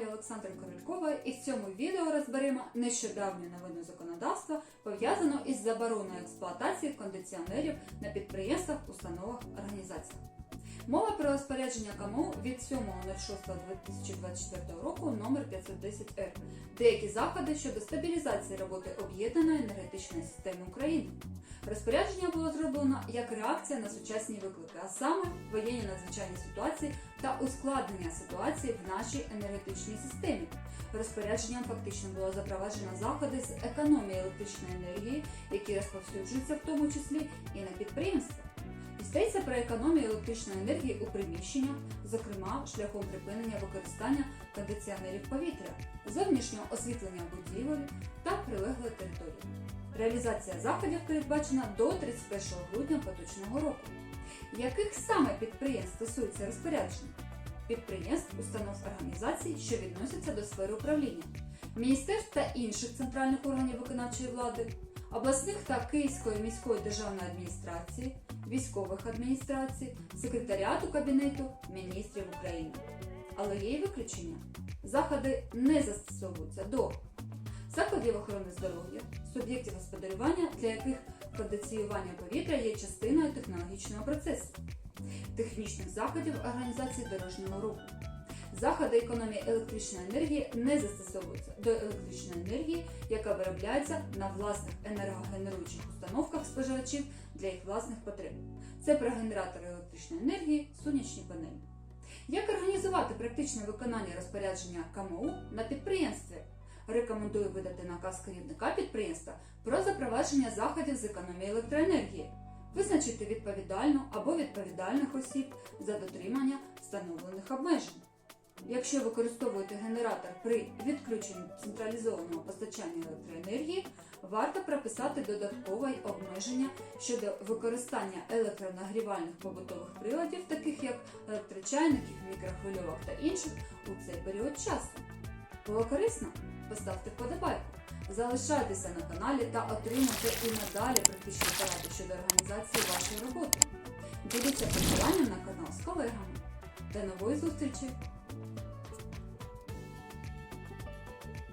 Олександра Королькова і в цьому відео розберемо нещодавню новину законодавства, пов'язану із забороною експлуатації кондиціонерів на підприємствах, установах, організаціях. Мова про розпорядження КМУ від 7.06.2024 року номер 510 р Деякі заходи щодо стабілізації роботи об'єднаної енергетичної системи України. Розпорядження було зроблено як реакція на сучасні виклики, а саме воєнні надзвичайні ситуації та ускладнення ситуації в нашій енергетичній системі. Розпорядженням фактично було запроваджено заходи з економії електричної енергії, які розповсюджуються в тому числі і на підприємства. Йдеться про економію електричної енергії у приміщеннях, зокрема шляхом припинення використання кондиціонерів повітря, зовнішнього освітлення будівель та прилеглої території. Реалізація заходів передбачена до 31 грудня поточного року. Яких саме підприємств стосується розпорядження? Підприємств, установ організацій, що відносяться до сфери управління, міністерств та інших центральних органів виконавчої влади, обласних та Київської міської державної адміністрації, військових адміністрацій, секретаріату Кабінету міністрів України. Але є й виключення. Заходи не застосовуються до закладів охорони здоров'я, суб'єктів господарювання, для яких кондиціювання повітря є частиною технологічного процесу, технічних заходів організації дорожнього руху. Заходи економії електричної енергії не застосовуються до електричної енергії, яка виробляється на власних енергогенеруючих установках споживачів для їх власних потреб. Це про генератори електричної енергії, сонячні панелі. Як організувати практичне виконання розпорядження КМУ на підприємстві? Рекомендую видати наказ керівника підприємства про запровадження заходів з економії електроенергії, визначити відповідальну або відповідальних осіб за дотримання встановлених обмежень. Якщо використовуєте генератор при відключенні централізованого постачання електроенергії, варто прописати додаткове обмеження щодо використання електронагрівальних побутових приладів, таких як електрочайників, мікрохвильовок та інших, у цей період часу. Було корисно? Поставте вподобайку. Залишайтеся на каналі та отримайте і надалі практичні поради щодо організації вашої роботи. Діліться посиланням на канал з колегами. До нової зустрічі!